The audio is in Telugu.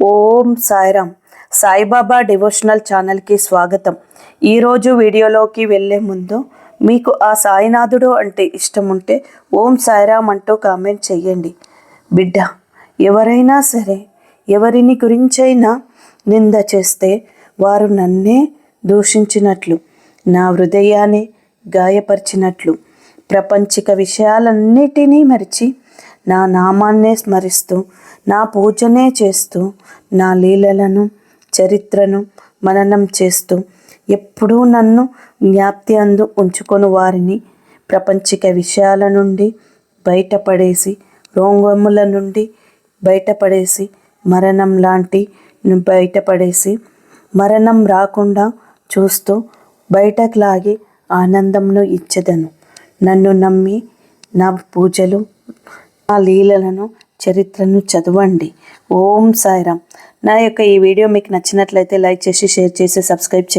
ఓం సాయిరామ్. సాయిబాబా డివోషనల్ ఛానల్కి స్వాగతం. ఈరోజు వీడియోలోకి వెళ్ళే ముందు మీకు ఆ సాయినాథుడు అంటే ఇష్టం ఉంటే ఓం సాయిరామ్ అంటూ కామెంట్ చెయ్యండి. బిడ్డ ఎవరైనా సరే ఎవరిని గురించైనా నింద చేస్తే వారు నన్నే దూషించినట్లు నా హృదయాన్ని గాయపరిచినట్లు ప్రపంచిక విషయాలన్నిటినీ మరిచి నా నామాన్నే స్మరిస్తూ నా పూజనే చేస్తూ నా లీలలను చరిత్రను మననం చేస్తూ ఎప్పుడూ నన్ను జ్ఞాప్తి అందు ఉంచుకొని వారిని ప్రపంచిక విషయాల నుండి బయటపడేసి రోంగముల నుండి బయటపడేసి మరణం లాంటి బయటపడేసి మరణం రాకుండా చూస్తూ బయటకు లాగి ఆనందంను ఇచ్చేదను. నన్ను నమ్మి నా పూజలు ఆ లీలలను చరిత్రను చదవండి. ఓం సాయిరామ్. నా యొక్క ఈ వీడియో మీకు నచ్చినట్లయితే లైక్ చేసి షేర్ చేసి సబ్స్క్రైబ్ చేయండి.